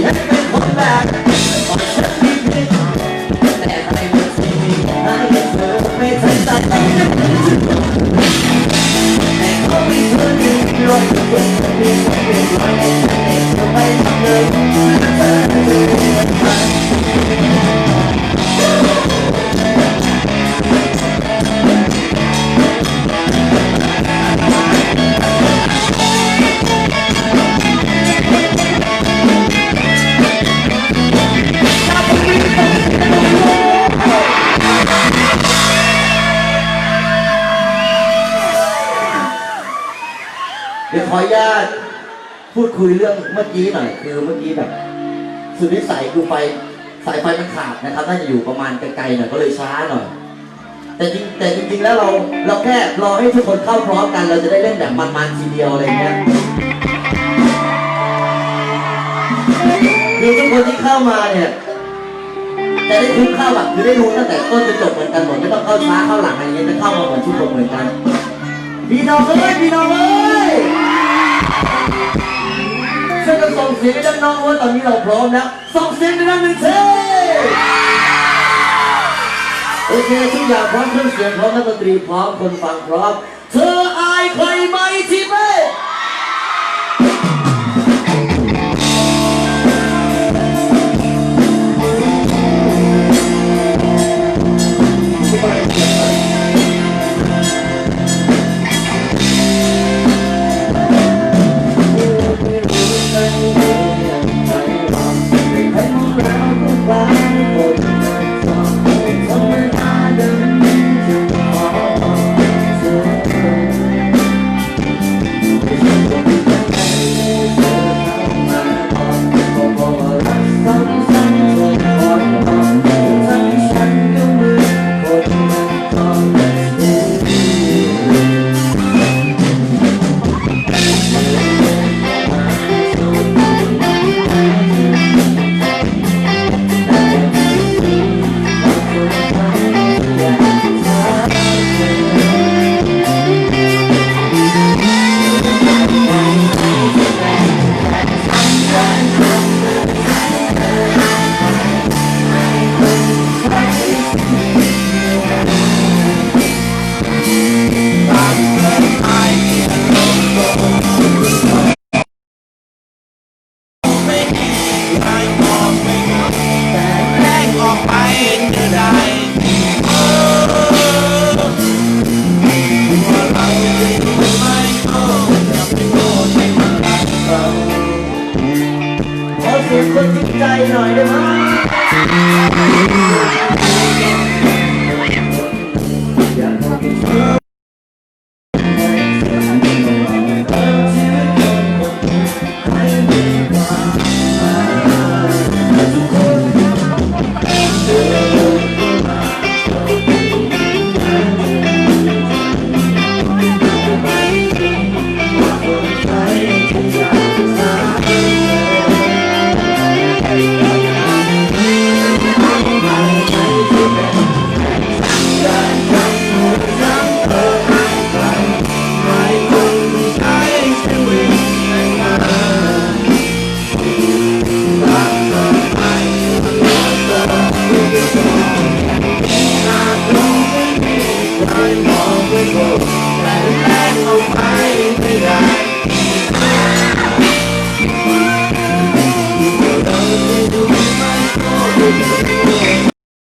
สียงเป็นคนแรกออกจากที่ไม่ทำแต่ในวันที่มีให้เธอไม่ทันตั้งใจจะถึงจุดแต่ก็มีเธอหนึ่มีความเป็นร้อยแต่เต่ ขออนุญาตพูดคุยเรื่องเมื่อกี้หน่อยคือเมื่อกี้แบบ สุดวิสัยคือไฟสายไฟมันขาดนะครับน่าจะอยู่ประมาณไกลๆหน่อยก็เลยช้าหน่อย แต่จริงแต่จริงๆแล้วเราเราแค่รอให้ทุกคนเข้าพร้อมกัน เราจะได้เล่นแบบมันๆทีเดียวอะไรเงี้ยคือทุกคนที่เข้ามาเนี่ยจะได้คุ้มเข้าแบบคือได้รู้ตั้งแต่ต้นจนจบเหมือนกันหมดไม่ต้องเข้าช้าเข้าหลังอะไรเงี้ยจะเข้ามาเหมือนทุกคนเหมือนกันพี่น้องเอ้ยพี่น้องเอ้ย ส่งเสียงให้น้องว่าตอนนี้เราพร้อมแล้ว ส่งเสียงด้านหนึ่งเท่โอเคทุกอย่างพร้อมเครื่องเสียงพร้อมนักดนตรีพร้อมคนฟังพร้อม เธออายใครไหมที่เป้